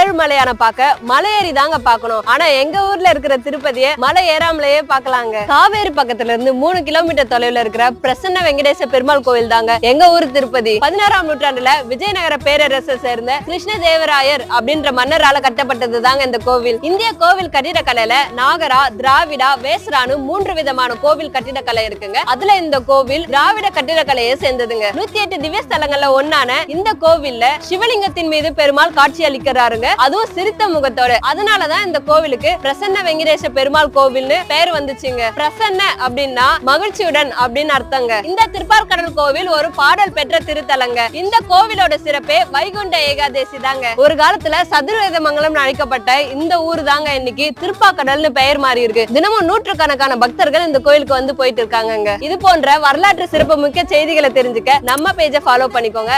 ஏழுமலையான பார்க்க மலை ஏறி தாங்க பார்க்கணும். ஆனா எங்க ஊர்ல இருக்கிற திருப்பதியை மலை ஏறாமலேயே பார்க்கலாங்க. காவேரி பக்கத்துல இருந்து மூணு கிலோமீட்டர் தொலைவுல இருக்கிற பிரசன்ன வெங்கடேச பெருமாள் கோவில் தாங்க எங்க ஊர் திருப்பதி. பதினாறாம் நூற்றாண்டுல விஜயநகர பேரரசை சேர்ந்த கிருஷ்ணதேவராயர் அப்படின்ற மன்னரால கட்டப்பட்டது தாங்க இந்த கோவில். இந்திய கோவில் கட்டிடக்கலையில நாகரா திராவிடா வேசரானு மூன்று விதமான கோவில் கட்டிடக்கலை இருக்குங்க. அதுல இந்த கோவில் திராவிட கட்டிடக்கலையை சேர்ந்ததுங்க. நூத்தி எட்டு திவ்ய ஸ்தலங்கள்ல ஒன்னான இந்த கோவில்ல சிவலிங்கத்தின் மீது பெருமாள் காட்சி அளிக்கிறாருங்க அதுவும் சிரித்த முகத்தோட. அதனாலதான் இந்த கோவிலுக்கு பிரசன்ன வெங்கடேச பெருமாள் கோவில்னு பெயர் வந்துச்சுங்க. பிரசன்ன அப்படின்னா மகிழ்ச்சியுடன் அப்படின்னு அர்த்தங்க. இந்த திருப்பார்கடல் கோவில் ஒரு பாடல் பெற்ற திருத்தலங்க. இந்த கோவிலோட சிறப்பே வைகுண்ட ஏகாதேசி தாங்க. ஒரு காலத்துல சதுர்வேத மங்கலம் அழைக்கப்பட்ட இந்த ஊர் தாங்க இன்னைக்கு திருப்பாக்கடல்னு பெயர் மாறி இருக்கு தினமும் நூற்றுக்கணக்கான பக்தர்கள் இந்த கோயிலுக்கு வந்து போயிட்டு இருக்காங்கங்க. இது போன்ற வரலாற்று சிறப்பு முக்கிய செய்திகளை தெரிஞ்சுக்க நம்ம பேஜை ஃபாலோ பண்ணிக்கோங்க.